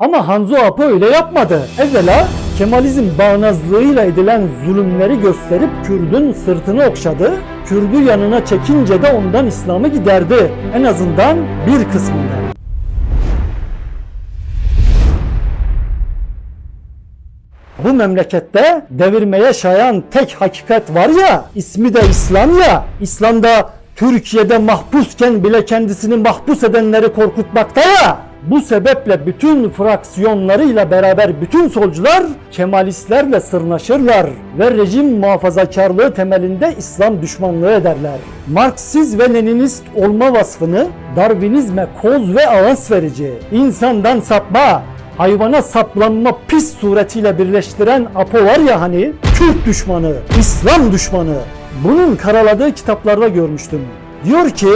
Ama Hanzo Apo öyle yapmadı. Evvela Kemalizm bağnazlığıyla edilen zulümleri gösterip Kürdün sırtını okşadı. Kürdü yanına çekince de ondan İslam'ı giderdi. En azından bir kısmından. Bu memlekette devirmeye şayan tek hakikat var ya, ismi de İslam ya. İslam'da Türkiye'de mahpusken bile kendisini mahpus edenleri korkutmakta ya. Bu sebeple bütün fraksiyonlarıyla beraber bütün solcular Kemalistlerle sırnaşırlar ve rejim muhafazakarlığı temelinde İslam düşmanlığı ederler. Marksiz ve Leninist olma vasfını Darwinizme koz ve avans verici, insandan sapma, hayvana saplanma pis suretiyle birleştiren Apo var ya hani Kürt düşmanı, İslam düşmanı. Bunun karaladığı kitaplarda görmüştüm. Diyor ki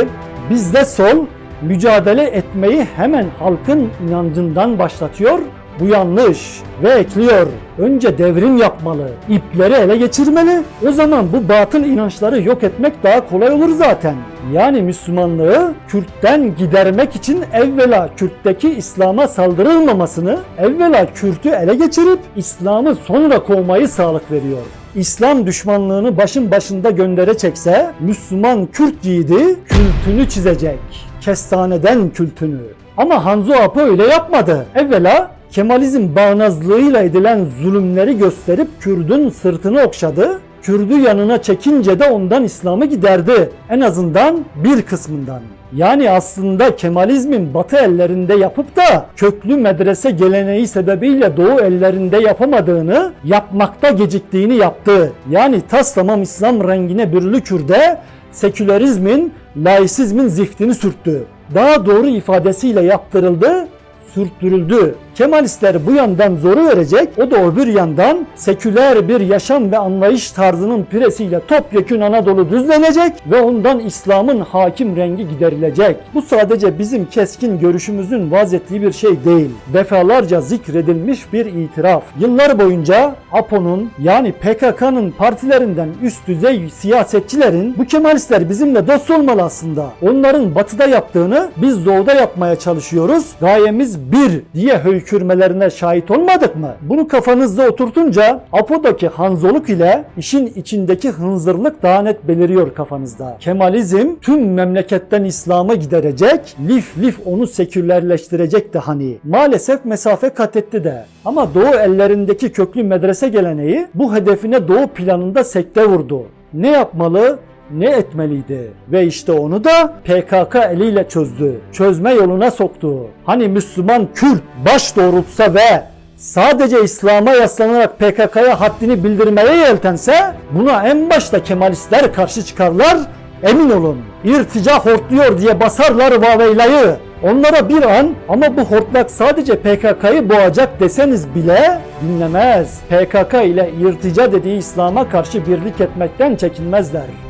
bizde sol mücadele etmeyi hemen halkın inancından başlatıyor. Bu yanlış ve ekliyor. Önce devrim yapmalı, ipleri ele geçirmeli. O zaman bu batıl inançları yok etmek daha kolay olur zaten. Yani Müslümanlığı Kürt'ten gidermek için evvela Kürt'teki İslam'a saldırılmamasını, evvela Kürt'ü ele geçirip İslam'ı sonra kovmayı sağlık veriyor. İslam düşmanlığını başın başında göndere çekse Müslüman Kürt yiğidi kültünü çizecek. Kestaneden kültünü. Ama Hanzo Apo öyle yapmadı. Evvela Kemalizm bağnazlığıyla edilen zulümleri gösterip Kürdün sırtını okşadı. Kürdü yanına çekince de ondan İslam'ı giderdi. En azından bir kısmından. Yani aslında Kemalizmin batı ellerinde yapıp da köklü medrese geleneği sebebiyle doğu ellerinde yapamadığını, yapmakta geciktiğini yaptı. Yani tas tamam İslam rengine bürülü Kürde sekülerizmin, laisizmin ziftini sürttü. Daha doğru ifadesiyle yaptırıldı, sürttürüldü. Kemalistler bu yandan zoru verecek, o da öbür yandan seküler bir yaşam ve anlayış tarzının piresiyle topyekün Anadolu düzlenecek ve ondan İslam'ın hakim rengi giderilecek. Bu sadece bizim keskin görüşümüzün vaz bir şey değil. Defalarca zikredilmiş bir itiraf. Yıllar boyunca APO'nun yani PKK'nın partilerinden üst düzey siyasetçilerin bu Kemalistler bizimle dost olmalı aslında. Onların batıda yaptığını biz doğuda yapmaya çalışıyoruz. Gayemiz bir diye höykürmelerine şahit olmadık mı? Bunu kafanızda oturtunca Apo'daki hanzoluk ile işin içindeki hınzırlık daha net beliriyor kafanızda. Kemalizm tüm memleketten İslam'a giderecek, lif lif onu sekülerleştirecek de hani. Maalesef mesafe kat etti de. Ama Doğu ellerindeki köklü medrese geleneği bu hedefine Doğu planında sekte vurdu. Ne yapmalı? Ne etmeliydi? Ve işte onu da PKK eliyle çözdü. Çözme yoluna soktu. Hani Müslüman Kürt baş doğrultsa ve sadece İslam'a yaslanarak PKK'ya haddini bildirmeye yeltense buna en başta Kemalistler karşı çıkarlar. Emin olun irtica hortluyor diye basarlar Vaveylay'ı. Onlara bir an ama bu hortlak sadece PKK'yı boğacak deseniz bile dinlemez. PKK ile irtica dediği İslam'a karşı birlik etmekten çekinmezler.